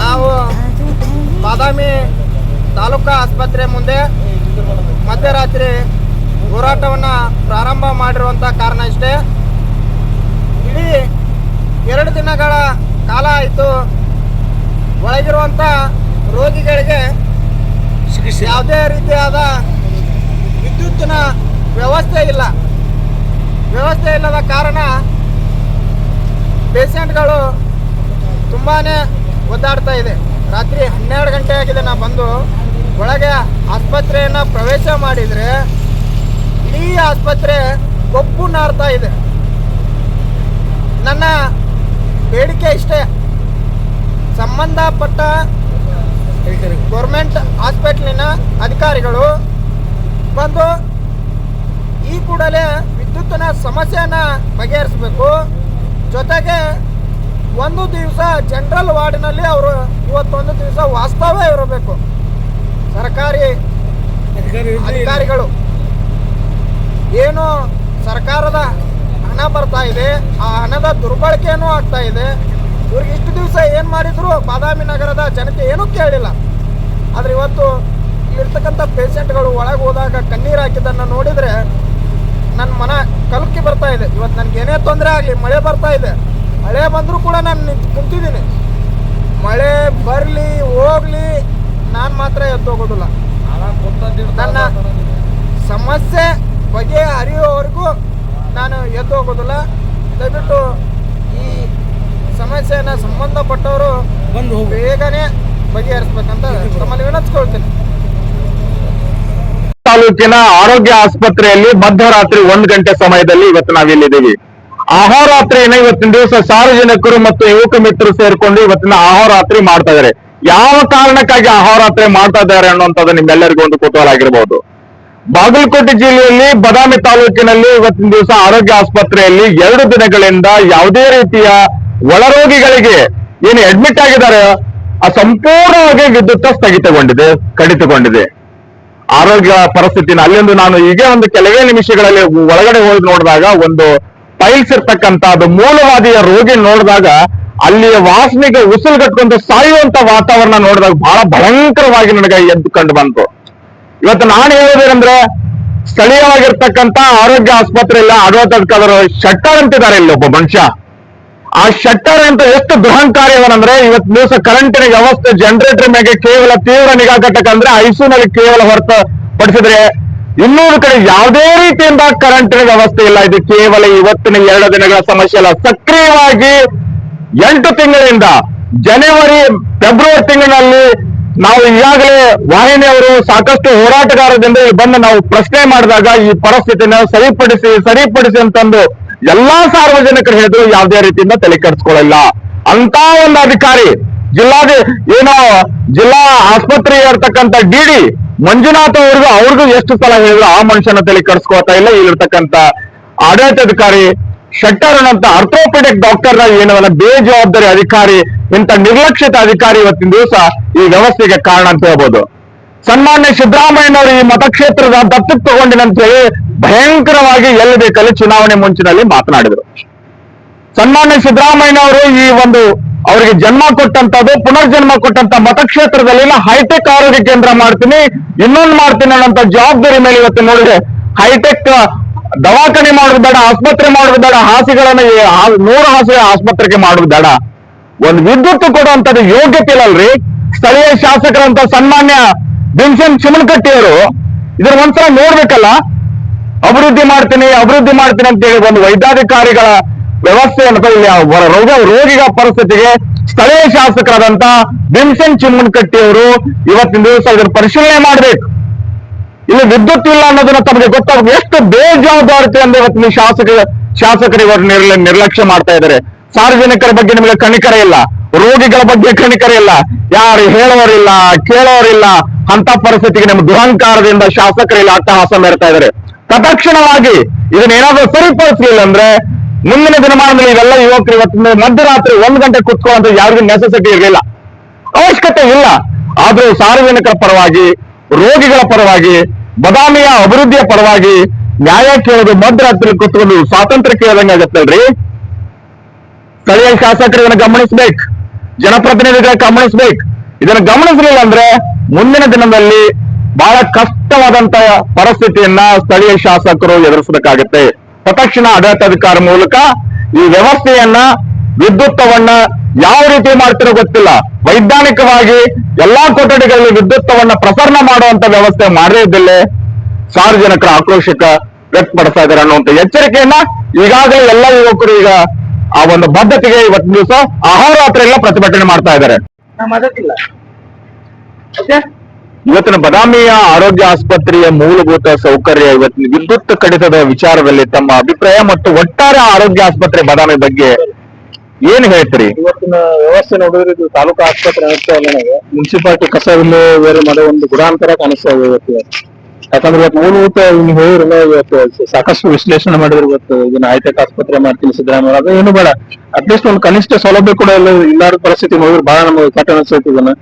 ನಾವು ಬಾದಾಮಿ ತಾಲೂಕಾ ಆಸ್ಪತ್ರೆ ಮುಂದೆ ಮಧ್ಯರಾತ್ರಿ ಹೋರಾಟವನ್ನು ಪ್ರಾರಂಭ ಮಾಡಿರುವಂಥ ಕಾರಣ ಇಷ್ಟೇ. ಇಡೀ ಎರಡು ದಿನಗಳ ಕಾಲ ಆಯಿತು. ಒಳಗಿರುವಂಥ ರೋಗಿಗಳಿಗೆ ಯಾವುದೇ ರೀತಿಯಾದ ವಿದ್ಯುತ್ತಿನ ವ್ಯವಸ್ಥೆ ಇಲ್ಲ. ವ್ಯವಸ್ಥೆ ಇಲ್ಲದ ಕಾರಣ ಪೇಷಂಟ್ಗಳು ತುಂಬಾ ಒದ್ದಾಡ್ತಾ ಇದೆ. ರಾತ್ರಿ ಹನ್ನೆರಡು ಗಂಟೆ ಆಗಿದೆ ನಾ ಬಂದು. ಒಳಗೆ ಆಸ್ಪತ್ರೆಯನ್ನು ಪ್ರವೇಶ ಮಾಡಿದರೆ ಇಡೀ ಆಸ್ಪತ್ರೆ ಕೊಬ್ಬು ನಾರ್ತಾ ಇದೆ. ನನ್ನ ಬೇಡಿಕೆ ಇಷ್ಟೇ. ಸಂಬಂಧಪಟ್ಟ ಗೌರ್ಮೆಂಟ್ ಹಾಸ್ಪಿಟ್ಲಿನ ಅಧಿಕಾರಿಗಳು ಬಂದು ಈ ಕೂಡಲೇ ವಿದ್ಯುತ್ತಿನ ಸಮಸ್ಯೆಯನ್ನು ಬಗೆಹರಿಸಬೇಕು. ಜೊತೆಗೆ ಒಂದು ದಿವಸ ಜನರಲ್ ವಾರ್ಡಿನಲ್ಲಿ ಅವರು ಇವತ್ತೊಂದು ದಿವಸ ವಾಸ್ತವ್ಯ ಇರಬೇಕು. ಸರ್ಕಾರಿ ಅಧಿಕಾರಿಗಳು. ಏನು ಸರ್ಕಾರದ ಹಣ ಬರ್ತಾ ಇದೆ ಆ ಹಣದ ದುರ್ಬಳಕೆಯೂ ಆಗ್ತಾ ಇದೆ. ಇವ್ರಿಗೆ ಇಷ್ಟು ದಿವಸ ಏನು ಮಾಡಿದ್ರು? ಬಾದಾಮಿ ನಗರದ ಜನತೆ ಏನೂ ಕೇಳಿಲ್ಲ. ಆದರೆ ಇವತ್ತು ಇಲ್ಲಿರ್ತಕ್ಕಂಥ ಪೇಷಂಟ್ಗಳು ಒಳಗೆ ಹೋದಾಗ ಕಣ್ಣೀರು ಹಾಕಿದ್ದನ್ನು ನೋಡಿದರೆ ನನ್ನ ಮನ ಕಲಕಿ ಬರ್ತಾ ಇದೆ. ಇವತ್ತು ನನಗೆ ಏನೇ ತೊಂದರೆ ಆಗಲಿ ಮಳೆ ಬರ್ತಾ ಇದೆ. ಮಳೆ ಬಂದರೂ ಕೂಡ ನಾನು ನಿಂತು ಕುಂತಿದ್ದೀನಿ. ಮಳೆ ಬರಲಿ ಹೋಗಲಿ ನಾನು ಮಾತ್ರ ಎದ್ದೋಗೋದಿಲ್ಲ ನನ್ನ ಸಮಸ್ಯೆ ಬಗೆ ಹರಿಯೋವರೆಗೂ ನಾನು ಎದ್ದು ಹೋಗೋದಿಲ್ಲ. ದಯವಿಟ್ಟು ಈ ಸಮಸ್ಯೆಯನ್ನು ಸಂಬಂಧಪಟ್ಟವರು ಬೇಗನೆ ಬಗೆಹರಿಸ್ಬೇಕಂತ ತಮ್ಮಲ್ಲಿ ತಾಲೂಕಿನ ಆರೋಗ್ಯ ಆಸ್ಪತ್ರೆಯಲ್ಲಿ ಮಧ್ಯರಾತ್ರಿ ಒಂದು ಗಂಟೆ ಸಮಯದಲ್ಲಿ ಇವತ್ತು ನಾವಿಲ್ಲಿದ್ದೀವಿ. ಅಹೋರಾತ್ರಿನ ಇವತ್ತಿನ ದಿವಸ ಸಾರ್ವಜನಿಕರು ಮತ್ತು ಯುವಕ ಮಿತ್ರರು ಸೇರ್ಕೊಂಡು ಇವತ್ತಿನ ಆಹೋರಾತ್ರಿ ಮಾಡ್ತಾ ಇದ್ದಾರೆ. ಯಾವ ಕಾರಣಕ್ಕಾಗಿ ಆಹೋರಾತ್ರಿ ಮಾಡ್ತಾ ಇದ್ದಾರೆ ಅನ್ನುವಂಥದ್ದು ನಿಮ್ಮೆಲ್ಲರಿಗೂ ಒಂದು ಕುತೂಹಲ ಆಗಿರ್ಬಹುದು ಬಾಗಲಕೋಟೆ ಜಿಲ್ಲೆಯಲ್ಲಿ ಬದಾಮಿ ತಾಲೂಕಿನಲ್ಲಿ ಇವತ್ತಿನ ದಿವಸ ಆರೋಗ್ಯ ಆಸ್ಪತ್ರೆಯಲ್ಲಿ ಎರಡು ದಿನಗಳಿಂದ ಯಾವುದೇ ರೀತಿಯ ಒಳರೋಗಿಗಳಿಗೆ ಏನು ಅಡ್ಮಿಟ್ ಆಗಿದ್ದಾರೆ? ಆ ಸಂಪೂರ್ಣವಾಗಿ ವಿದ್ಯುತ್ ಸ್ಥಗಿತಗೊಂಡಿದೆ, ಕಡಿತಗೊಂಡಿದೆ. ಆರೋಗ್ಯ ಪರಿಸ್ಥಿತಿನ ಅಲ್ಲೊಂದು ನಾನು ಈಗ ಒಂದು ಕೆಲವೇ ನಿಮಿಷಗಳಲ್ಲಿ ಒಳಗಡೆ ಹೋಗಿ ನೋಡಿದಾಗ ಒಂದು ಪೈಲ್ಸ್ ಇರ್ತಕ್ಕಂತ ಅದು ಮೂಲವಾದಿಯ ರೋಗಿ ನೋಡಿದಾಗ ಅಲ್ಲಿಯ ವಾಸನೆಗೆ ಉಸಿರುಗಟ್ಕೊಂಡು ಸಾಯುವಂತ ವಾತಾವರಣ ನೋಡಿದಾಗ ಬಹಳ ಭಯಂಕರವಾಗಿ ನನಗೆ ಎದ್ದು ಕಂಡು ಬಂತು. ಇವತ್ತು ನಾನು ಹೇಳೋದೇನಂದ್ರೆ ಸ್ಥಳೀಯವಾಗಿರ್ತಕ್ಕಂತ ಆರೋಗ್ಯ ಆಸ್ಪತ್ರೆಯಲ್ಲಿ ಆಡಳಿತಾಧಿಕಾರರು ಶಟ್ಟರ್ ಅಂತಿದ್ದಾರೆ ಇಲ್ಲಿ ಒಬ್ಬ ಮನುಷ್ಯ. ಆ ಶಟ್ಟರ್ ಅಂತ ಎಷ್ಟು ದುರಹಂಕಾರಿ ಅವನಂದ್ರೆ ಇವತ್ತು ದಿವಸ ಕರೆಂಟಿನ ವ್ಯವಸ್ಥೆ ಜನರೇಟರ್ ಮೇಲೆ ಕೇವಲ ತೀವ್ರ ನಿಗಾ ಘಟಕ ಅಂದ್ರೆ ಕೇವಲ ಕೇವಲ ಹೊರತುಪಡಿಸಿದ್ರೆ ಇನ್ನೂರು ಕಡೆ ಯಾವುದೇ ರೀತಿಯಿಂದ ಕರೆಂಟಿನ ವ್ಯವಸ್ಥೆ ಇಲ್ಲ. ಇದು ಕೇವಲ ಇವತ್ತಿನ ಎರಡು ದಿನಗಳ ಸಮಸ್ಯೆ ಅಲ್ಲ. ಸಕ್ರಿಯವಾಗಿ ಎಂಟು ತಿಂಗಳಿಂದ ಜನವರಿ, ಫೆಬ್ರವರಿ ತಿಂಗಳಿನಲ್ಲಿ ನಾವು ಈಗಾಗಲೇ ವಾಹಿನಿಯವರು ಸಾಕಷ್ಟು ಹೋರಾಟಗಾರರಿಂದ ಬಂದು ನಾವು ಪ್ರಶ್ನೆ ಮಾಡಿದಾಗ ಈ ಪರಿಸ್ಥಿತಿನ ಸರಿಪಡಿಸಿ ಸರಿಪಡಿಸಿ ಅಂತಂದು ಎಲ್ಲಾ ಸಾರ್ವಜನಿಕರು ಹೇಳಿದ್ರು ಯಾವುದೇ ರೀತಿಯಿಂದ ತಲೆ ಕೆಡಿಸ್ಕೊಳ್ಳಿಲ್ಲ. ಅಂತ ಒಂದು ಅಧಿಕಾರಿ, ಜಿಲ್ಲಾಧಿ, ಏನೋ ಜಿಲ್ಲಾ ಆಸ್ಪತ್ರೆ ಇರ್ತಕ್ಕಂಥ ಡಿ ಡಿ ಮಂಜುನಾಥ್ ಅವ್ರಿಗೂ ಅವ್ರಿಗೂ ಎಷ್ಟು ಸಲ ಹೇಳಿದ್ರು, ಆ ಮನುಷ್ಯನ ತಲೆ ಕೆಡಿಸ್ಕೊಳ್ತಾ ಇಲ್ಲ. ಇಲ್ಲಿರ್ತಕ್ಕಂಥ ಆಡಳಿತಾಧಿಕಾರಿ ಶೆಟ್ಟರ್ ಅಂತ ಡಾಕ್ಟರ್ ಏನವಲ್ಲ ಬೇಜವಾಬ್ದಾರಿ ಅಧಿಕಾರಿ, ಇಂಥ ನಿರ್ಲಕ್ಷಿತ ಅಧಿಕಾರಿ ಇವತ್ತಿನ ದಿವಸ ಈ ವ್ಯವಸ್ಥೆಗೆ ಕಾರಣ ಅಂತ ಹೇಳ್ಬೋದು. ಸನ್ಮಾನ್ಯ ಸಿದ್ದರಾಮಯ್ಯನವರು ಈ ಮತಕ್ಷೇತ್ರದ ದತ್ತು ತಗೊಂಡ ಹೇಳಿ ಭಯಂಕರವಾಗಿ ಎಲ್ಲಿ ಬೇಕಲ್ಲಿ ಚುನಾವಣೆ ಮುಂಚಿನಲ್ಲಿ ಮಾತನಾಡಿದರು. ಸನ್ಮಾನ್ಯ ಸಿದ್ದರಾಮಯ್ಯನವರು ಈ ಒಂದು ಅವರಿಗೆ ಜನ್ಮ ಕೊಟ್ಟಂತದ್ದು ಪುನರ್ಜನ್ಮ ಕೊಟ್ಟಂತ ಮತಕ್ಷೇತ್ರದಲ್ಲಿ ಹೈಟೆಕ್ ಆರೋಗ್ಯ ಕೇಂದ್ರ ಮಾಡ್ತೀನಿ, ಇನ್ನೊಂದು ಮಾಡ್ತೀನಿ ಅನ್ನೋಂಥ ಜವಾಬ್ದಾರಿ ಮೇಲೆ ಇವತ್ತು ನೋಡಿದ್ರೆ ಹೈಟೆಕ್ ದವಾಖಾನೆ ಮಾಡೋದು ಬೇಡ, ಆಸ್ಪತ್ರೆ ಮಾಡೋದು ಬೇಡ ಹಾಸಿಗಳನ್ನ ನೂರು ಹಾಸಿಗೆ ಆಸ್ಪತ್ರೆಗೆ ಮಾಡೋದು ಬೇಡ. ಒಂದು ವಿದ್ಯುತ್ ಕೊಡುವಂತದ್ದು ಯೋಗ್ಯತೆ ಇಲ್ಲಲ್ರಿ ಸ್ಥಳೀಯ ಶಾಸಕರಂತ ಸನ್ಮಾನ್ಯ ಭೀಮಸೇನ್ ಚಿಮನಕಟ್ಟಿ ಅವರು ಇದ್ರ ಒಂದ್ಸಲ ನೋಡ್ಬೇಕಲ್ಲ, ಅಭಿವೃದ್ಧಿ ಮಾಡ್ತೀನಿ ಅಭಿವೃದ್ಧಿ ಮಾಡ್ತೀನಿ ಅಂತ ಹೇಳಿ ಒಂದು ವೈದ್ಯಾಧಿಕಾರಿಗಳ ವ್ಯವಸ್ಥೆಯನ್ನು ಅವರ ರೋಗ, ರೋಗಿಗಳ ಪರಿಸ್ಥಿತಿಗೆ ಸ್ಥಳೀಯ ಶಾಸಕರಾದಂತ ಭೀಮಸೇನ್ ಚಿಮ್ಮನಕಟ್ಟಿ ಅವರು ಇವತ್ತಿನ ದಿವಸ ಇದನ್ನು ಪರಿಶೀಲನೆ ಮಾಡ್ಬೇಕು. ಇಲ್ಲಿ ವಿದ್ಯುತ್ ಇಲ್ಲ ಅನ್ನೋದನ್ನ ತಮಗೆ ಗೊತ್ತಾಗ, ಎಷ್ಟು ಬೇಜವಾಬ್ದಾರಿತೆ ಅಂದ್ರೆ ಇವತ್ತಿನ ಶಾಸಕ ಶಾಸಕರು ಇವರು ನಿರ್ಲ- ನಿರ್ಲಕ್ಷ್ಯ ಮಾಡ್ತಾ ಇದ್ದಾರೆ. ಸಾರ್ವಜನಿಕರ ಬಗ್ಗೆ ನಿಮಗೆ ಕಣಿಕರ ಇಲ್ಲ. ರೋಗಿಗಳ ಬಗ್ಗೆ ಕಣಿಕರಿಲ್ಲ ಯಾರು ಹೇಳೋರಿಲ್ಲ, ಕೇಳೋರಿಲ್ಲ, ಅಂತ ಪರಿಸ್ಥಿತಿಗೆ ನಮ್ಮ ದುರಹಂಕಾರದಿಂದ ಶಾಸಕರು ಇಲ್ಲಿ ಅಟ್ಟಹಾಸ ಮೆರ್ತಾ ಇದ್ದಾರೆ. ತತ್ಕ್ಷಣವಾಗಿ ಇದನ್ನೇನಾದ್ರೂ ಸರಿಪಡಿಸಲಿಲ್ಲ ಅಂದ್ರೆ ಮುಂದಿನ ದಿನಮಾನದಲ್ಲಿ ಇವೆಲ್ಲ ಯುವಕರು ಇವತ್ತಿನ ಮಧ್ಯರಾತ್ರಿ ಒಂದ್ ಗಂಟೆ ಕುತ್ಕೊಳ್ಳುವಂತ ಯಾರಿಗೂ ನೆಸೆಸಿಟಿ ಇರಲಿಲ್ಲ. ಅವಶ್ಯಕತೆ ಇಲ್ಲ. ಆದ್ರೂ ಸಾರ್ವಜನಿಕರ ಪರವಾಗಿ, ರೋಗಿಗಳ ಪರವಾಗಿ, ಬದಾಮಿಯ ಅಭಿವೃದ್ಧಿಯ ಪರವಾಗಿ ನ್ಯಾಯ ಕೇಳೋದು ಮಧ್ಯರಾತ್ರಿ ಕುತ್ಕೊಂಡು ಸ್ವಾತಂತ್ರ್ಯ ಕೇಳದಂಗೆ ಆಗತ್ತಲ್ರಿ? ಸ್ಥಳೀಯ ಶಾಸಕರು ಇದನ್ನು ಗಮನಿಸ್ಬೇಕು. ಜನಪ್ರತಿನಿಧಿಗಳ ಗಮನಿಸ್ಬೇಕು. ಇದನ್ನು ಗಮನಿಸಲಿಲ್ಲ ಅಂದ್ರೆ ಮುಂದಿನ ದಿನದಲ್ಲಿ ಬಹಳ ಕಷ್ಟವಾದಂತ ಪರಿಸ್ಥಿತಿಯನ್ನ ಸ್ಥಳೀಯ ಶಾಸಕರು ಎದುರಿಸಬೇಕಾಗತ್ತೆ. ತಕ್ಷಣ ಆಡಳಿತಾಧಿಕಾರ ಮೂಲಕ ಈ ವ್ಯವಸ್ಥೆಯನ್ನ, ವಿದ್ಯುತ್ತವನ್ನ ಯಾವ ರೀತಿ ಮಾಡ್ತಿರೋ ಗೊತ್ತಿಲ್ಲ. ವೈಜ್ಞಾನಿಕವಾಗಿ ಎಲ್ಲಾ ಕೊಠಡಿಗಳಲ್ಲಿ ವಿದ್ಯುತ್ತವನ್ನ ಪ್ರಸರಣ ಮಾಡುವಂತ ವ್ಯವಸ್ಥೆ ಮಾಡದೇ ಇದ್ದಿಲ್ಲೇ ಸಾರ್ವಜನಿಕರ ಆಕ್ರೋಶಕ ವ್ಯಕ್ತಪಡಿಸ್ತಾ ಇದ್ದಾರೆ ಅನ್ನುವಂತ ಎಚ್ಚರಿಕೆಯನ್ನ ಈಗಾಗಲೇ ಎಲ್ಲ ಯುವಕರು ಈಗ ಆ ಒಂದು ಬದ್ಧತೆಗೆ ಇವತ್ತಿನ ದಿವಸ ಅಹೋರಾತ್ರಿ ಎಲ್ಲ ಪ್ರತಿಭಟನೆ ಮಾಡ್ತಾ ಇದ್ದಾರೆ. ಇವತ್ತಿನ ಬದಾಮಿಯ ಆರೋಗ್ಯ ಆಸ್ಪತ್ರೆಯ ಮೂಲಭೂತ ಸೌಕರ್ಯ ಇವತ್ತಿನ ವಿದ್ಯುತ್ ಕಡಿತದ ವಿಚಾರದಲ್ಲಿ ತಮ್ಮ ಅಭಿಪ್ರಾಯ ಮತ್ತು ಒಟ್ಟಾರೆ ಆರೋಗ್ಯ ಆಸ್ಪತ್ರೆ ಬದಾಮಿ ಬಗ್ಗೆ ಏನ್ ಹೇಳ್ತೀರಿ? ಇವತ್ತಿನ ವ್ಯವಸ್ಥೆ ನೋಡಿದ್ರೆ ಇದು ತಾಲೂಕು ಆಸ್ಪತ್ರೆ ಅನಿಸ್ತಾ ಇಲ್ಲ ನನಗೆ. ಮುನ್ಸಿಪಾಲಿಟಿ ಬೇರೆ ಮಾಡೋ ಒಂದು ಗುಣಾಂತರ ಕಾಣಿಸ್ತಾ ಇದೆ ಇವತ್ತು. ಯಾಕಂದ್ರೆ ಇವತ್ತು ಮೂಲಭೂತ ಇನ್ನು ಹೇಳಿರಲ್ಲ ಇವತ್ತು ಸಾಕಷ್ಟು ವಿಶ್ಲೇಷಣೆ ಮಾಡಿದ್ರೆ ಇವತ್ತು. ಇದನ್ನ ಹೈಟೆಕ್ ಆಸ್ಪತ್ರೆ ಮಾಡ್ತೀನಿ ಸಿದ್ದರಾಮಯ್ಯ ಅದು ಏನು ಬೇಡ. ಅಟ್ಲೀಸ್ಟ್ ಒಂದು ಕನಿಷ್ಠ ಸೌಲಭ್ಯ ಕೂಡ ಇಲ್ಲ ಇಲ್ಲಾರ ಪರಿಸ್ಥಿತಿ ನೋಡಿದ್ರೆ ಬಹಳ ನಮಗೆ ಕಠಿಣ ಅನ್ಸೈತಿ ಇದನ್ನ.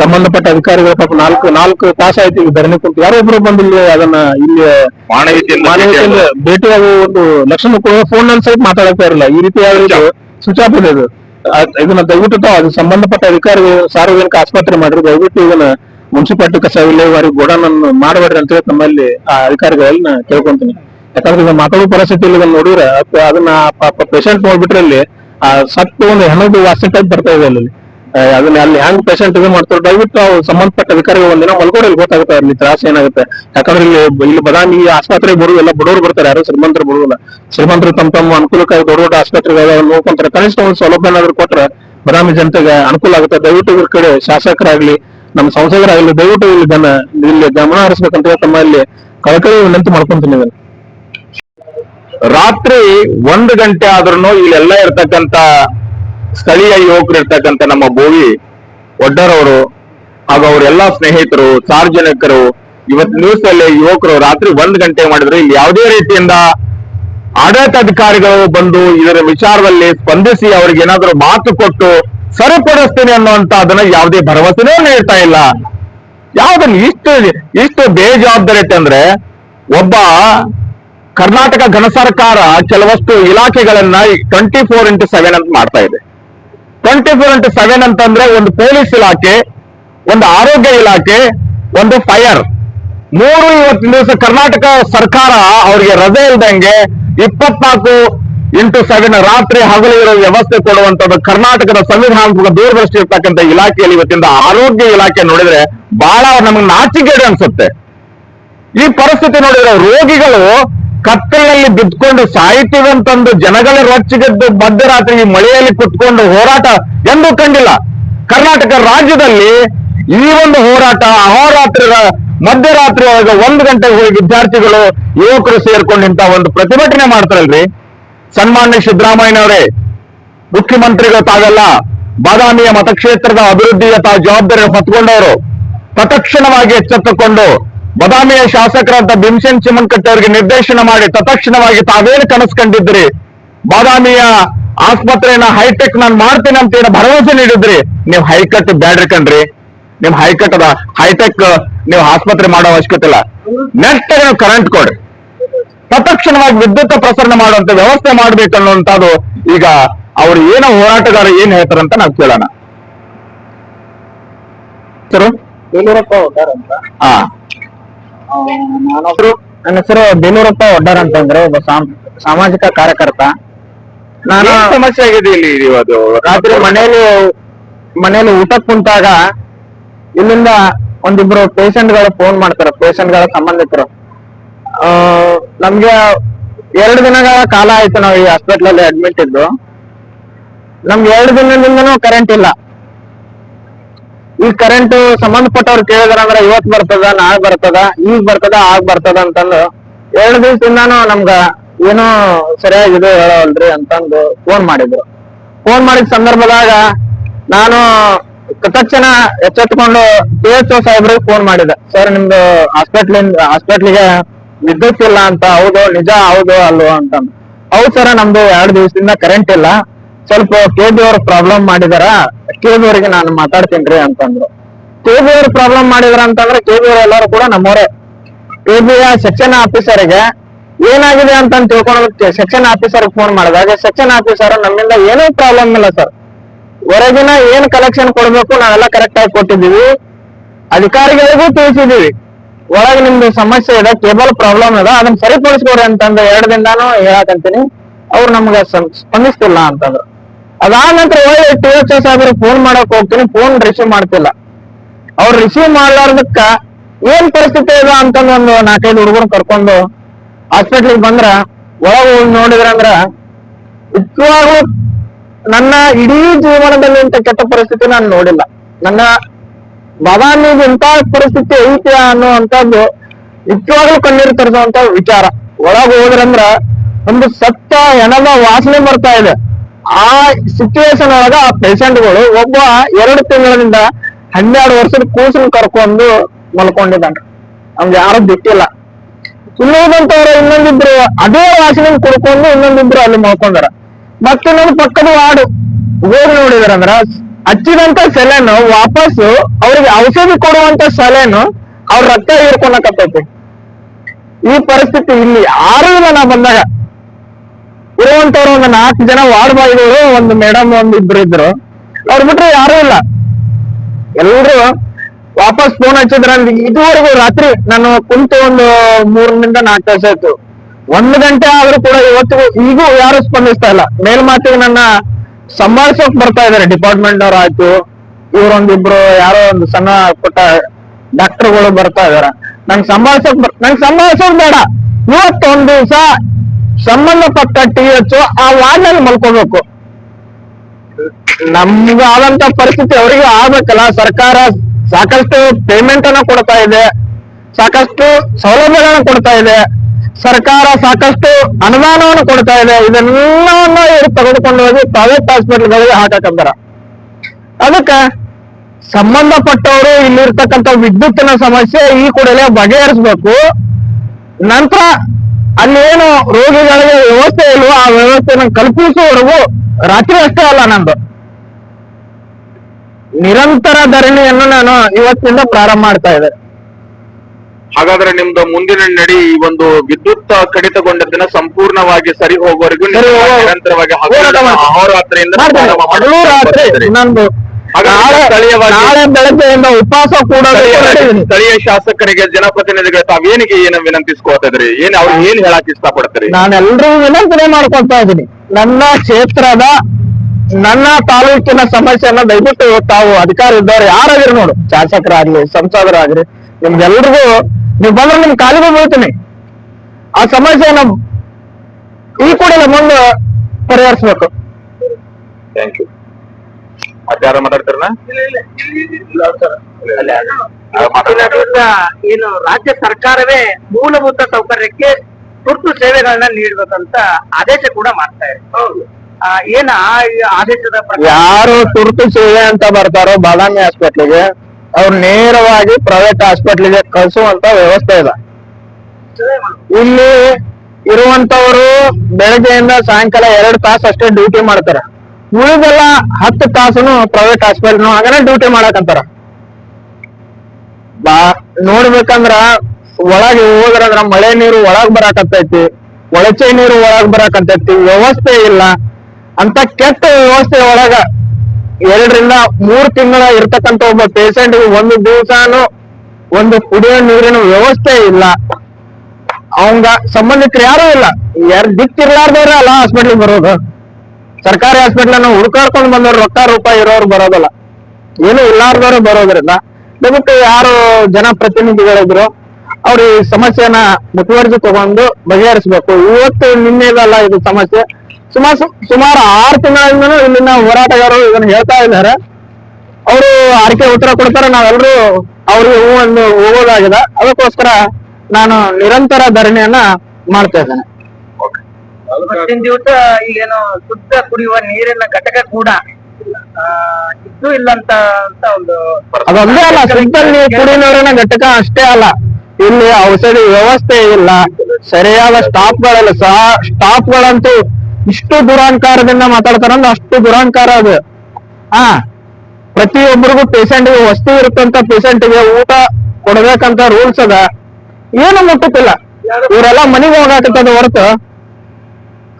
ಸಂಬಂಧಪಟ್ಟ ಅಧಿಕಾರಿಗಳು ಪಾಪ ನಾಲ್ಕು ನಾಲ್ಕು ತಾಸ ಆಯ್ತು ಈಗ ಧರಣಿ ಕುಂತು. ಯಾರೊಬ್ರು ಬಂದು ಇಲ್ಲಿ ಅದನ್ನ ಇಲ್ಲಿ ಮಾನವೀಯತೆಯಿಂದ ಮಾನವೀಯತೆಯಿಂದ ಭೇಟಿಯಾಗುವ ಒಂದು ಲಕ್ಷಣ ಫೋನ್ನಲ್ಲಿ ಸಹಿತ ಮಾತಾಡಕ್ತಾ ಇರಲ್ಲ. ಈ ರೀತಿ ಸ್ವಿಚ್ ಆಫ್ ಇದೆ ಇದು. ಇದನ್ನ ದಯವಿಟ್ಟು ಅದು ಸಂಬಂಧಪಟ್ಟ ಅಧಿಕಾರಿಗಳು ಸಾರ್ವಜನಿಕ ಆಸ್ಪತ್ರೆ ಮಾಡಿದ್ರು. ದಯವಿಟ್ಟು ಇದನ್ನ ಮುನ್ಸಿಪಾಲಿಟಿ ಕಸ ವಿಲೇವಾರಿ ಗೋಡನ್ ಅನ್ನು ಮಾಡಬೇಡ್ರಿ ಅಂತ ಹೇಳಿ ತಮ್ಮಲ್ಲಿ ಆ ಅಧಿಕಾರಿಗಳನ್ನ ಕೇಳ್ಕೊಂತೀನಿ. ಯಾಕಂದ್ರೆ ಈಗ ಮಾತಾಡೋ ಪರಿಸ್ಥಿತಿಯಲ್ಲಿ ಇದನ್ನ ನೋಡಿದ್ರೆ ಅದ್- ಅದನ್ನ ಪೇಷಂಟ್ ನೋಡ್ಬಿಟ್ರೆ ಅಲ್ಲಿ ಆ ಸತ್ತು ಒಂದು ಹೆಣ್ಣು ವಾಸನೆ ಟೈಪ್ ಬರ್ತಾ ಇದೆ ಅಲ್ಲಿ. ಅದನ್ನ ಅಲ್ಲಿ ಹೆಂಗ್ ಪೇಷಂಟ್ ಇದು ಮಾಡ್ತಾರೆ ದಯವಿಟ್ಟು ಅವ್ರು ಸಂಬಂಧಪಟ್ಟ ಅಧಿಕಾರಿಗಳು ಒಂದಿನ ಮಲ್ಗೋರಲ್ಲಿ ಇಲ್ಲಿ ಗೊತ್ತಾಗುತ್ತೆ ಅಲ್ಲಿ ತ್ರಾಸ ಏನಾಗುತ್ತೆ. ಯಾಕಂದ್ರೆ ಇಲ್ಲಿ ಇಲ್ಲಿ ಬದಾಮಿ ಆಸ್ಪತ್ರೆಗೆ ಬರುವ ಎಲ್ಲ ಬಡವರು ಬರ್ತಾರೆ, ಯಾರು ಶ್ರೀಮಂತರು ಬರುವುದಿಲ್ಲ ಶ್ರೀಮಂತರು ತಮ್ಮ ತಮ್ಮ ಅನುಕೂಲಕ್ಕಾಗಿ ದೊಡ್ಡ ದೊಡ್ಡ ಆಸ್ಪತ್ರೆಗೆ ನೋಡ್ಕೊಂತಾರೆ. ಕನಿಷ್ಠ ಒಂದು ಸೌಲಭ್ಯ ಏನಾದ್ರು ಕೊಟ್ರೆ ಬದಾಮಿ ಜನತೆಗೆ ಅನುಕೂಲ ಆಗುತ್ತೆ. ದಯವಿಟ್ಟು ಇದ್ರ ಕಡೆ ಶಾಸಕರಾಗ್ಲಿ ನಮ್ಮ ಸಂಸದರಾಗಲಿ ದಯವಿಟ್ಟು ಇಲ್ಲಿ ಜನ, ಇಲ್ಲಿ ಗಮನ ಹರಿಸ್ಬೇಕಂತ ತಮ್ಮ ಇಲ್ಲಿ ಕಳಕಳಿ ವಿನಂತಿ ಮಾಡ್ಕೊಂತೀನಿ ಇದನ್ನ. ರಾತ್ರಿ ಒಂದು ಗಂಟೆ ಆದ್ರೂ ಇಲ್ಲೆಲ್ಲ ಇರ್ತಕ್ಕಂತ ಸ್ಥಳೀಯ ಯುವಕರು ಇರ್ತಕ್ಕಂತ ನಮ್ಮ ಬೋವಿ ಒಡ್ಡರವರು ಹಾಗೂ ಅವರೆಲ್ಲಾ ಸ್ನೇಹಿತರು, ಸಾರ್ವಜನಿಕರು, ಇವತ್ತು ನ್ಯೂಸ್ ಅಲ್ಲಿ ಯುವಕರು ರಾತ್ರಿ ಒಂದ್ ಗಂಟೆ ಮಾಡಿದ್ರು. ಇಲ್ಲಿ ಯಾವುದೇ ರೀತಿಯಿಂದ ಆಡಳಿತಾಧಿಕಾರಿಗಳು ಬಂದು ಇದರ ವಿಚಾರದಲ್ಲಿ ಸ್ಪಂದಿಸಿ ಅವ್ರಿಗೆ ಏನಾದರೂ ಮಾತು ಕೊಟ್ಟು ಸರಿಪಡಿಸ್ತೀನಿ ಅನ್ನುವಂತ ಅದನ್ನ ಯಾವುದೇ ಭರವಸೆನೂ ನೀಡ್ತಾ ಇಲ್ಲ. ಯಾವ್ದನ್ನ ಇಷ್ಟು ಇಷ್ಟು ಬೇಜವಾಬ್ದಾರಿತೆ ಅಂದ್ರೆ ಒಬ್ಬ ಕರ್ನಾಟಕ ಘನ ಸರ್ಕಾರ ಕೆಲವಷ್ಟು ಇಲಾಖೆಗಳನ್ನ ಟ್ವೆಂಟಿ ಫೋರ್ ಇಂಟು ಸೆವೆನ್ ಅಂತ ಮಾಡ್ತಾ ಇದೆ. ಟ್ವೆಂಟಿ ಫೋರ್ ಇಂಟು ಸೆವೆನ್ ಅಂತಂದ್ರೆ ಒಂದು ಪೊಲೀಸ್ ಇಲಾಖೆ, ಒಂದು ಆರೋಗ್ಯ ಇಲಾಖೆ, ಒಂದು ಫೈರ್ ಮೂರು ಇವತ್ತಿನ ದಿವಸ ಕರ್ನಾಟಕ ಸರ್ಕಾರ ಅವರಿಗೆ ರಜೆ ಇಲ್ದಂಗೆ ಇಪ್ಪತ್ನಾಲ್ಕು ಇಂಟು ಸೆವೆನ್ ರಾತ್ರಿ ಹಗಲು ಇರೋ ವ್ಯವಸ್ಥೆ ಕೊಡುವಂತದ್ದು ಕರ್ನಾಟಕದ ಸಂವಿಧಾನಾತ್ಮಕ ದೂರದೃಷ್ಟಿ ಇರ್ತಕ್ಕಂಥ ಇಲಾಖೆಯಲ್ಲಿ ಇವತ್ತಿಂದ ಆರೋಗ್ಯ ಇಲಾಖೆ ನೋಡಿದ್ರೆ ಬಹಳ ನಮಗೆ ನಾಚಿಕೆಡೆ ಅನ್ಸುತ್ತೆ. ಈ ಪರಿಸ್ಥಿತಿ ನೋಡಿದ್ರೆ ರೋಗಿಗಳು ಕತ್ತಲಿನಲ್ಲಿ ಬಿದ್ಕೊಂಡು ಸಾಯ್ತೀವಿ ಅಂತಂದು ಜನಗಳ ರೊಚ್ಚಿಗೆದ್ದು ಮಧ್ಯರಾತ್ರಿ ಈ ಮಳೆಯಲ್ಲಿ ಕುತ್ಕೊಂಡು ಹೋರಾಟ ಎಂದೂ ಕಂಡಿಲ್ಲ. ಕರ್ನಾಟಕ ರಾಜ್ಯದಲ್ಲಿ ಈ ಒಂದು ಹೋರಾಟ ಅಹೋರಾತ್ರಿ ಮಧ್ಯರಾತ್ರಿ ಒಳಗೆ ಒಂದು ಗಂಟೆಗೆ ಹೋಗಿ ವಿದ್ಯಾರ್ಥಿಗಳು ಯುವಕರು ಸೇರ್ಕೊಂಡು ಒಂದು ಪ್ರತಿಭಟನೆ ಮಾಡ್ತಾರಲ್ರಿ? ಸನ್ಮಾನ್ಯ ಸಿದ್ದರಾಮಯ್ಯನವರೇ ಮುಖ್ಯಮಂತ್ರಿಗಳು ತಾವೆಲ್ಲ ಬಾದಾಮಿಯ ಮತಕ್ಷೇತ್ರದ ಅಭಿವೃದ್ಧಿಯ ತಾವು ಜವಾಬ್ದಾರಿ ಹೊತ್ಕೊಂಡವರು ತತ್ಕ್ಷಣವಾಗಿ ಎಚ್ಚೆತ್ತುಕೊಂಡು ಬಾದಾಮಿಯ ಶಾಸಕರಾದ ಭೀಮಸೇನ್ ಚಿಮನ್ಕಟ್ಟಿ ಅವರಿಗೆ ನಿರ್ದೇಶನ ಮಾಡಿ ತತ್ಕ್ಷಣವಾಗಿ ತಾವೇನು ಕನಸು ಕಂಡಿದ್ರಿ ಬಾದಾಮಿಯ ಆಸ್ಪತ್ರೆಯನ್ನ ಹೈಟೆಕ್ ನಾನು ಮಾಡ್ತೇನೆ ಅಂತ ಏನು ಭರವಸೆ ನೀಡಿದ್ರಿ. ನೀವು ಹೈಕಟ್ ಬ್ಯಾಡ್ರಿ ಕಣ್ರಿ. ನಿಮ್ ಹೈಕಟ್ ಅದ ಹೈಟೆಕ್ ನೀವು ಆಸ್ಪತ್ರೆ ಮಾಡೋ ಅವಶ್ಯಕತೆ ಇಲ್ಲ. ನೆಕ್ಸ್ಟ್ ನೀವು ಕರೆಂಟ್ ಕೊಡ್ರಿ. ತತ್ಕ್ಷಣವಾಗಿ ವಿದ್ಯುತ್ ಪ್ರಸರಣ ಮಾಡುವಂತ ವ್ಯವಸ್ಥೆ ಮಾಡಬೇಕು ಅನ್ನುವಂಥದ್ದು ಈಗ ಅವರು ಏನೋ ಹೋರಾಟಗಾರ ಏನ್ ಹೇಳ್ತಾರಂತ ನಾವು ಕೇಳೋಣ. ನನ್ನ ಹೆಸರು ಬೇಲೂರಪ್ಪ ಒಡ್ಡಾರ್ ಅಂತಂದ್ರೆ ಒಬ್ಬ ಸಾಮ್- ಸಾಮಾಜಿಕ ಕಾರ್ಯಕರ್ತ. ನಾನು ಸಮಸ್ಯೆ ಆಗಿದೆ ಇಲ್ಲಿ ಅದು? ರಾತ್ರಿ ಮನೆಯಲ್ಲಿ ಮನೆಯಲ್ಲಿ ಊಟಕ್ಕೆ ಕುಂತಾಗ ಇಲ್ಲಿಂದ ಒಂದಿಬ್ರು ಪೇಷಂಟ್ಗಳು ಫೋನ್ ಮಾಡ್ತಾರೆ ಪೇಷಂಟ್ಗಳ ಸಂಬಂಧಿಕರು. ಆ, ನಮ್ಗೆ ಎರಡು ದಿನಗಳ ಕಾಲ ಆಯ್ತು ನಾವು ಈ ಹಾಸ್ಪಿಟಲ್ ಅಲ್ಲಿ ಅಡ್ಮಿಟ್ ಇದ್ದು. ನಮ್ಗೆ ಎರಡು ದಿನದಿಂದನೂ ಕರೆಂಟ್ ಇಲ್ಲ. ಈ ಕರೆಂಟ್ ಸಂಬಂಧಪಟ್ಟವ್ರು ಕೇಳಿದ್ರ ಅಂದ್ರೆ ಇವತ್ ಬರ್ತದ, ನಾಳೆ ಬರ್ತದ, ಈಗ ಬರ್ತದ, ಆಗ ಬರ್ತದ ಅಂತಂದು ಎರಡು ದಿವಸದಿಂದಾನು ನಮ್ಗ ಏನೋ ಸರಿಯಾಗಿದೆ ಹೇಳವಲ್ರಿ ಅಂತಂದು ಫೋನ್ ಮಾಡಿದ್ರು. ಫೋನ್ ಮಾಡಿದ ಸಂದರ್ಭದಾಗ ನಾನು ತಕ್ಷಣ ಎಚ್ಚೆತ್ಕೊಂಡು ಟಿ ಎಚ್ ಸಾಹೇಬ್ರಿಗೆ ಫೋನ್ ಮಾಡಿದೆ. ಸರ್, ನಿಮ್ದು ಹಾಸ್ಪಿಟ್ಲಿಂದ ಹಾಸ್ಪಿಟ್ಲಿಗೆ ವಿದ್ಯುತ್ ಇಲ್ಲ ಅಂತ, ಹೌದು, ನಿಜ, ಹೌದು ಅಲ್ವೋ ಅಂತ ಹೌದ್ ಸರ, ನಮ್ದು ಎರಡು ದಿವಸದಿಂದ ಕರೆಂಟ್ ಇಲ್ಲ. ಸ್ವಲ್ಪ ಕೆ ಬಿ ಅವ್ರ ಪ್ರಾಬ್ಲಮ್ ಮಾಡಿದಾರ? ಕೆ ಅವ್ರಿಗೆ ನಾನು ಮಾತಾಡ್ತೀನಿ ಅಂತಂದ್ರು. ಕೆ ಬಿ ಅವ್ರ ಪ್ರಾಬ್ಲಮ್ ಮಾಡಿದ್ರ ಅಂತಂದ್ರೆ ಕೆ ಅವ್ರ ಎಲ್ಲರೂ ಕೂಡ ನಮ್ಮವರೇ. ಕೆ ಬಿ ಸೆಕ್ಷನ್ ಆಫೀಸರ್ಗೆ ಏನಾಗಿದೆ ಅಂತ ತಿಳ್ಕೊಳೋದಕ್ಕೆ ಸೆಕ್ಷನ್ ಆಫೀಸರ್ ಫೋನ್ ಮಾಡಿದಾಗ ಸೆಕ್ಷನ್ ಆಫೀಸರ್ ನಮ್ಮಿಂದ ಏನೂ ಪ್ರಾಬ್ಲಮ್ ಇಲ್ಲ ಸರ್. ಹೊರಗಿನ ಏನ್ ಕಲೆಕ್ಷನ್ ಕೊಡ್ಬೇಕು ನಾವೆಲ್ಲ ಕರೆಕ್ಟ್ ಆಗಿ ಕೊಟ್ಟಿದ್ದೀವಿ. ಅಧಿಕಾರಿಗಳಿಗೂ ತಿಳಿಸಿದೀವಿ ಒಳಗೆ ನಿಮ್ದು ಸಮಸ್ಯೆ ಇದೆ, ಕೇಬಲ್ ಪ್ರಾಬ್ಲಮ್ ಇದೆ, ಅದನ್ನ ಸರಿಪಡಿಸ್ಕೊಡ್ರಿ ಅಂತಂದ್ರೆ ಎರಡು ದಿನಾನು ಹೇಳಕಂತೀನಿ ಅವ್ರು ನಮ್ಗೆ ಸ್ಪಂದಿಸ್ತಿಲ್ಲ ಅಂತಂದ್ರು. ಅದಾದ ನಂತರ ಒಳ್ಳೆ ಟಿ ಎಚ್ ಎಸ್ ಆದ್ರೆ ಫೋನ್ ಮಾಡಕ್ ಹೋಗ್ತೀನಿ ಫೋನ್ ರಿಸೀವ್ ಮಾಡ್ತಿಲ್ಲ. ಅವ್ರು ರಿಸೀವ್ ಮಾಡ್ಲಾರ್ದಕ್ಕ ಏನ್ ಪರಿಸ್ಥಿತಿ ಇದೆ ಅಂತಂದು ಒಂದು ನಾಲ್ಕೈದು ಹುಡುಗರು ಕರ್ಕೊಂಡು ಹಾಸ್ಪಿಟ್ಲಿಗೆ ಬಂದ್ರ, ಒಳಗೆ ಹೋಗಿ ನೋಡಿದ್ರಂದ್ರ ನಿಜವಾಗ್ಲೂ ನನ್ನ ಇಡೀ ಜೀವನದಲ್ಲಿ ಇಂಥ ಕೆಟ್ಟ ಪರಿಸ್ಥಿತಿ ನಾನು ನೋಡಿಲ್ಲ. ನನ್ನ ಬಾದಾಮಿಗೆ ಇಂತ ಪರಿಸ್ಥಿತಿ ಐತಿ ಅನ್ನುವಂಥದ್ದು ನಿಜವಾಗ್ಲೂ ಕಣ್ಣೀರು ತರಿಸುವಂತ ವಿಚಾರ. ಒಳಗ್ ಹೋದ್ರಂದ್ರ ಒಂದು ಸತ್ತ ಹೆಣದ ವಾಸನೆ ಬರ್ತಾ ಇದೆ. ಆ ಸಿಚುವೇಶನ್ ಒಳಗ ಆ ಪೇಷಂಟ್ಗಳು ಒಬ್ಬ ಎರಡು ತಿಂಗಳಿಂದ ಹನ್ನೆರಡು ವರ್ಷದ ಕೂಸನ್ ಕರ್ಕೊಂಡು ಮಲ್ಕೊಂಡಿದ್ದಾನ. ಅವ್ಗೆ ಯಾರು ಬಿಟ್ಟಿಲ್ಲ. ಇನ್ನೊಂದಂತವ್ರು ಇನ್ನೊಂದಿಬ್ರು ಅದೇ ವಾಸನೆ ಕುಡ್ಕೊಂಡು ಇನ್ನೊಂದಿಬ್ರು ಅಲ್ಲಿ ಮಲ್ಕೊಂಡಾರ. ಮತ್ತೆ ಇನ್ನೊಂದು ಪಕ್ಕದ ವಾರ್ಡ್ ಹೋಗಿ ನೋಡಿದ್ರಂದ್ರ ಹಚ್ಚಿದಂತ ಸೆಲೆನು ವಾಪಸ್ ಅವ್ರಿಗೆ ಔಷಧಿ ಕೊಡುವಂತ ಸೆಲೆನು ಅವ್ರ ರಕ್ತ ಹೀರ್ಕೊಳಕತ್ತೈತಿ. ಈ ಪರಿಸ್ಥಿತಿ ಇಲ್ಲಿ ಆರು ಜನ ಬಂದಾಗ ಇರುವಂತವ್ರು ಒಂದು ನಾಲ್ಕು ಜನ ವಾರ್ಡ್ ಬಾಯ್ಗಳು ಒಂದು ಮೇಡಮ್ ಒಂದ್ ಇಬ್ರು ಇದ್ರು. ಅವ್ರು ಬಿಟ್ರೆ ಯಾರು ಇಲ್ಲ. ಎಲ್ರು ವಾಪಸ್ ಫೋನ್ ಹಚ್ಚಿದ್ರ. ಇದುವರೆಗೂ ರಾತ್ರಿ ನಾನು ಕುಂತು ಒಂದು ಮೂರರಿಂದ ನಾಲ್ಕು ತಾಸು ಆಯ್ತು. ಒಂದು ಗಂಟೆ ಆದ್ರೂ ಕೂಡ ಇವತ್ತಿಗೂ ಈಗೂ ಯಾರು ಸ್ಪಂದಿಸ್ತಾ ಇಲ್ಲ. ಮೇಲ್ಮಾತಿಗೆ ನನ್ನ ಸಂಭಾಳಿಸೋಕ್ ಬರ್ತಾ ಇದಾರೆ. ಡಿಪಾರ್ಟ್ಮೆಂಟ್ ಅವ್ರು ಆಯ್ತು, ಇವ್ರೊಂದಿಬ್ರು ಯಾರೋ ಒಂದು ಸಣ್ಣ ಪುಟ್ಟ ಡಾಕ್ಟರ್ಗಳು ಬರ್ತಾ ಇದಾರೆ. ನಂಗೆ ಸಂಭಾಳಿಸೋಕ್ ನಂಗೆ ಸಂಭಾಳಿಸೋದ್ ಬೇಡ. ಇವತ್ತೊಂದ್ ದಿವ್ಸ ಸಂಬಂಧಪಟ್ಟ ಟಿ ಎಚ್ ಆ ವಾರ್ಡ್ನಲ್ಲಿ ಮಲ್ಕೋಬೇಕು. ನಮ್ಗಾದಂತ ಪರಿಸ್ಥಿತಿ ಅವರಿಗೆ ಆಗ್ಬೇಕಲ್ಲ. ಸರ್ಕಾರ ಸಾಕಷ್ಟು ಪೇಮೆಂಟ್ ಅನ್ನ ಕೊಡ್ತಾ ಇದೆ. ಸಾಕಷ್ಟು ಸೌಲಭ್ಯಗಳನ್ನ ಕೊಡ್ತಾ ಇದೆ. ಸರ್ಕಾರ ಸಾಕಷ್ಟು ಅನುದಾನವನ್ನು ಕೊಡ್ತಾ ಇದೆ. ಇದೆಲ್ಲವನ್ನ ಇವರು ತೆಗೆದುಕೊಂಡು ಹೋಗಿ ಪ್ರೈವೇಟ್ ಹಾಸ್ಪಿಟಲ್ಗಳಿಗೆ ಅದಕ್ಕೆ ಸಂಬಂಧಪಟ್ಟವರು ಇಲ್ಲಿರ್ತಕ್ಕಂಥ ವಿದ್ಯುತ್ತಿನ ಸಮಸ್ಯೆ ಈ ಕೂಡಲೇ ಬಗೆಹರಿಸಬೇಕು. ನಂತರ ಅಲ್ಲೇನು ರೋಗಿಗಳಿಗೆ ವ್ಯವಸ್ಥೆ ಇಲ್ವೋ ಆ ವ್ಯವಸ್ಥೆನ ಕಲ್ಪಿಸುವವರೆಗೂ ರಾತ್ರಿ ಅಷ್ಟೇ ಅಲ್ಲ ನಂದು. ನಿರಂತರ ಧರಣಿಯನ್ನು ನಾನು ಇವತ್ತಿಂದ ಪ್ರಾರಂಭ ಮಾಡ್ತಾ ಇದ್ದೆ ಹಾಗಾದ್ರೆ ನಿಮ್ದು ಮುಂದಿನ ನಡಿ ಈ ಒಂದು ವಿದ್ಯುತ್ ಕಡಿತಗೊಂಡದನ್ನ ಸಂಪೂರ್ಣವಾಗಿ ಸರಿ ಹೋಗುವವರೆಗೂ ನಿರಂತರವಾಗಿ. ಅಹೋರಾತ್ರಿಯಿಂದ ನಾಳೆ ಬೆಳಗ್ಗೆಯಿಂದ ಉಪವಾಸ ಕೂಡ ಸ್ಥಳೀಯ- ಸ್ಥಳೀಯ ಶಾಸಕರಿಗೆ ಜನಪ್ರತಿನಿಧಿಗಳು ತಾವೇನಿಗೆ ಏನು ವಿನಂತಿಸ್ಕೋತಾ ಇದ್ರಿ ಏನ್ ಅವ್ರು ಏನ್ ಹೇಳಕ್ ಇಷ್ಟಪಡ್ತೀರಿ? ನಾನೆಲ್ಲರೂ ವಿನಂತನೆ ಮಾಡ್ಕೊಳ್ತಾ ಇದ್ದೀನಿ. ನನ್ನ ಕ್ಷೇತ್ರದ ನನ್ನ ತಾಲೂಕಿನ ಸಮಸ್ಯೆಯನ್ನ ದಯವಿಟ್ಟು ತಾವು ಅಧಿಕಾರ ಇದ್ದವ್ರು ಯಾರಾಗಿರ್ ನೋಡು ಶಾಸಕರಾಗ್ಲಿ ಸಂಸದರಾಗ್ಲಿ ನಿಮ್ಗೆಲ್ರಿಗೂ ನೀವು ಬಂದ್ರೆ ನಿಮ್ ಕಾಲಿಗೆ ಬೀಳ್ತೀನಿ ಆ ಸಮಸ್ಯೆಯನ್ನ ಈ ಕೂಡಲೇ ಮುಂದೆ ಪರಿಹರಿಸ್ಬೇಕು ಥ್ಯಾಂಕ್ ಯು ಮತ್ತೆ ಯಾರು ಮಾತಾಡ್ತಾರನ ಇದರಿಂದ ಏನು ರಾಜ್ಯ ಸರ್ಕಾರವೇ ಮೂಲಭೂತ ಸೌಕರ್ಯಕ್ಕೆ ತುರ್ತು ಸೇವೆಗಳನ್ನ ನೀಡಬೇಕಂತ ಆದೇಶ ಕೂಡ ಮಾಡ್ತಾ ಇದೆ ಆ, ಏನ ಆ ಈ ಆದೇಶದ ಪ್ರಕಾರ ಯಾರು ತುರ್ತು ಸೇವೆ ಅಂತ ಬರ್ತಾರೋ ಬಾದಾಮಿ ಹಾಸ್ಪಿಟ್ಲಿಗೆ ಅವ್ರು ನೇರವಾಗಿ ಪ್ರೈವೇಟ್ ಹಾಸ್ಪಿಟ್ಲಿಗೆ ಕಳಿಸುವಂತ ವ್ಯವಸ್ಥೆ ಇದೆ. ಇಲ್ಲಿ ಇರುವಂತವರು ಬೆಳಗ್ಗೆಯಿಂದ ಸಾಯಂಕಾಲ ಎರಡು ತಾಸು ಅಷ್ಟೇ ಡ್ಯೂಟಿ ಮಾಡ್ತಾರ. ಉಳಿದೆಲ್ಲ ಹತ್ತು ತಾಸು ಪ್ರೈವೇಟ್ ಹಾಸ್ಪಿಟಲ್ ಹಾಗೆ ಡ್ಯೂಟಿ ಮಾಡಕಂತಾರ ಬಾ, ನೋಡ್ಬೇಕಂದ್ರ ಒಳಗೆ ಹೋದ್ರಂದ್ರ ಮಳೆ ನೀರು ಒಳಗ್ ಬರಾಕತ್ತೈತಿ, ಒಳಚೆ ನೀರು ಒಳಗ್ ಬರಾಕತ್ತೈತಿ, ವ್ಯವಸ್ಥೆ ಇಲ್ಲ. ಅಂತ ಕೆಟ್ಟ ವ್ಯವಸ್ಥೆ ಒಳಗ ಎರಡರಿಂದ ಮೂರು ತಿಂಗಳ ಇರ್ತಕ್ಕಂತ ಒಬ್ಬ ಪೇಷಂಟ್ ಒಂದು ದಿವಸಾನು ಒಂದು ಕುಡಿಯೋ ನೀರಿನ ವ್ಯವಸ್ಥೆ ಇಲ್ಲ. ಅವಂಗ ಸಂಬಂಧಿಕರು ಯಾರು ಇಲ್ಲ. ಯಾರು ದಿಕ್ಕಿರ್ಲಾರ್ದವ್ರೆ ಅಲ್ಲ ಹಾಸ್ಪಿಟ್ಲಿಗೆ ಬರೋದು. ಸರ್ಕಾರಿ ಹಾಸ್ಪಿಟ್ಲ್ ಅನ್ನ ಹುಡ್ಕಾಡ್ಕೊಂಡ್ ಬಂದವ್ರು ರೊಕ್ಕ ರೂಪಾಯಿ ಇರೋರು ಬರೋದಲ್ಲ. ಏನು ಇಲ್ಲಾರ್ದವ್ರೆ ಬರೋದ್ರಿಂದ ದಯವಿಟ್ಟು ಯಾರು ಜನಪ್ರತಿನಿಧಿಗಳಿದ್ರು ಅವ್ರ ಈ ಸಮಸ್ಯೆನ ಮುತುವರ್ಜಿ ತಗೊಂಡು ಬಗೆಹರಿಸಬೇಕು. ಇವತ್ತು ನಿನ್ನೆದಲ್ಲ ಇದು ಸಮಸ್ಯೆ. ಸುಮಾರು ಸುಮಾರು ಆರು ತಿಂಗಳಿಂದನೂ ಇಲ್ಲಿನ ಹೋರಾಟಗಾರರು ಇದನ್ನ ಹೇಳ್ತಾ ಇದ್ದಾರೆ. ಅವರು ಆರ್ಕೆ ಉತ್ತರ ಕೊಡ್ತಾರೆ ನಾವೆಲ್ಲರೂ ಅವ್ರಿಗೆ ಹೂ ಒಂದು ಹೋಗೋದಾಗಿದೆ. ಅದಕ್ಕೋಸ್ಕರ ನಾನು ನಿರಂತರ ಧರಣಿಯನ್ನ ಮಾಡ್ತಾ ಇದ್ದೇನೆ. ಇವತ್ತಿನ ದಿವಸ ಈಗೇನು ಶುದ್ಧ ಕುಡಿಯುವ ನೀರಿನ ಘಟಕ ಕೂಡ ಇದ್ದು ಇಲ್ಲ ಅಂತ ಅಂತ ಒಂದು ಅದೊಂದೇ ಅಲ್ಲ ಶುದ್ಧ ನೀರು ಕುಡಿ ನೀರಿನ ಘಟಕ ಅಷ್ಟೇ ಅಲ್ಲ. ಇಲ್ಲಿ ಔಷಧಿ ವ್ಯವಸ್ಥೆ ಇಲ್ಲ. ಸರಿಯಾದ ಸ್ಟಾಪ್ ಗಳಲ್ಲ. ಸ್ಟಾಪ್ ಸ್ಟಾಫ್ಗಳಂತೂ ಇಷ್ಟು ದುರಹಂಕಾರದಿಂದ ಮಾತಾಡ್ತಾರಂದ್ರೆ ಅಷ್ಟು ದುರಾಂಕಾರ ಅದು. ಆ ಪ್ರತಿಯೊಬ್ಬರಿಗೂ ಪೇಷಂಟ್ಗೆ ವಸ್ತು ಇರುತ್ತಂತ ಪೇಷಂಟ್ಗೆ ಊಟ ಕೊಡ್ಬೇಕಂತ ರೂಲ್ಸ್ ಅದ. ಏನು ಮುಟ್ಟುತ್ತಿಲ್ಲ. ಇವರೆಲ್ಲ ಮನೆಗೆ ಹೋಗಾಕತ್ತದ ಹೊರತು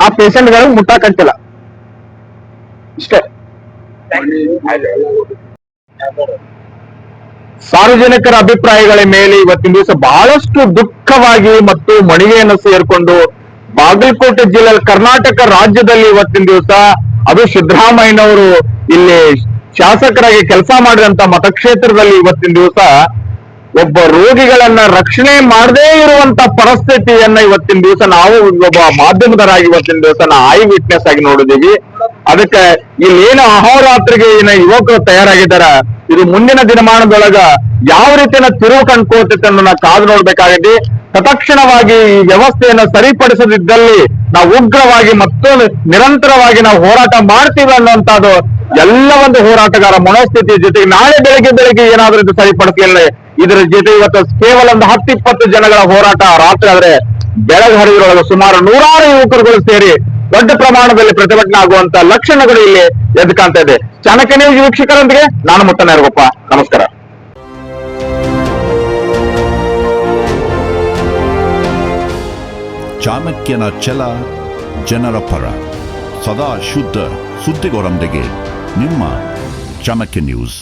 ಆ ಪೇಷಂಟ್ಗಳಿಗೆ ಮುಟ್ಟಾಕಂತಿಲ್ಲ ಇಷ್ಟೇ. ಸಾರ್ವಜನಿಕರ ಅಭಿಪ್ರಾಯಗಳ ಮೇಲೆ ಇವತ್ತಿನ ದಿವಸ ಬಹಳಷ್ಟು ದುಃಖವಾಗಿ ಮತ್ತು ಮಣಿಗೆಯನ್ನು ಸೇರ್ಕೊಂಡು ಬಾಗಲಕೋಟೆ ಜಿಲ್ಲೆ ಕರ್ನಾಟಕ ರಾಜ್ಯದಲ್ಲಿ ಇವತ್ತಿನ ದಿವಸ ಅದು ಸಿದ್ದರಾಮಯ್ಯನವರು ಇಲ್ಲಿ ಶಾಸಕರಾಗಿ ಕೆಲಸ ಮಾಡಿದಂತ ಮತಕ್ಷೇತ್ರದಲ್ಲಿ ಇವತ್ತಿನ ದಿವಸ ಒಬ್ಬ ರೋಗಿಗಳನ್ನ ರಕ್ಷಣೆ ಮಾಡದೇ ಇರುವಂತ ಪರಿಸ್ಥಿತಿಯನ್ನ ಇವತ್ತಿನ ದಿವಸ ನಾವು ಒಬ್ಬ ಮಾಧ್ಯಮದರಾಗಿ ಇವತ್ತಿನ ದಿವಸ ನಾ ಐ ವಿಟ್ನೆಸ್ ಆಗಿ ನೋಡಿದೀವಿ ಅದಕ್ಕೆ ಇಲ್ಲೇನು ಅಹೋರಾತ್ರಿಗೆ ಏನ ಯುವಕರು ತಯಾರಾಗಿದ್ದಾರ? ಇದು ಮುಂದಿನ ದಿನಮಾನದೊಳಗ ಯಾವ ರೀತಿಯ ತಿರುವು ಕಂಡುಕೊಳ್ತೈತೆ ಅನ್ನೋ ಕಾದು ನೋಡ್ಬೇಕಾಗಿದೆ ತತ್ಕ್ಷಣವಾಗಿ ಈ ವ್ಯವಸ್ಥೆಯನ್ನು ಸರಿಪಡಿಸದಿದ್ದಲ್ಲಿ ನಾವು ಉಗ್ರವಾಗಿ ಮತ್ತು ನಿರಂತರವಾಗಿ ನಾವು ಹೋರಾಟ ಮಾಡ್ತೀವಿ ಅನ್ನುವಂತಹದ್ದು ಎಲ್ಲ ಒಂದು ಹೋರಾಟಗಾರ ಮನೋಸ್ಥಿತಿ ಜೊತೆಗೆ ನಾಳೆ ಬೆಳಿಗ್ಗೆ ಬೆಳಿಗ್ಗೆ ಏನಾದ್ರೂ ಇದು ಸರಿಪಡಿಸಲಿಲ್ಲ. ಇದರ ಜೊತೆ ಇವತ್ತು ಕೇವಲ ಒಂದು ಹತ್ತಿಪ್ಪತ್ತು ಜನಗಳ ಹೋರಾಟ ರಾತ್ರಿ ಆದ್ರೆ ಬೆಳಗ್ಗೆ ಹರಿವಿರೊಳಗೆ ಸುಮಾರು ನೂರಾರು ಯುವಕರುಗಳು ಸೇರಿ ದೊಡ್ಡ ಪ್ರಮಾಣದಲ್ಲಿ ಪ್ರತಿಭಟನೆ ಆಗುವಂತ ಲಕ್ಷಣಗಳು ಇಲ್ಲಿ ಎದ್ದು ಕಾಣ್ತಾ ಇದೆ. ಚಾಣಕ್ಯ ನ್ಯೂಸ್ ವೀಕ್ಷಕರೊಂದಿಗೆ ನಾನು ಮುತ್ತನ ಇರಗಪ್ಪ ನಮಸ್ಕಾರ. ಚಾಣಕ್ಯನ ಛಲ ಜನರ ಪರ. ಸದಾ ಶುದ್ಧ ಸುದ್ದಿಗೋರೊಂದಿಗೆ ನಿಮ್ಮ ಚಾಣಕ್ಯ ನ್ಯೂಸ್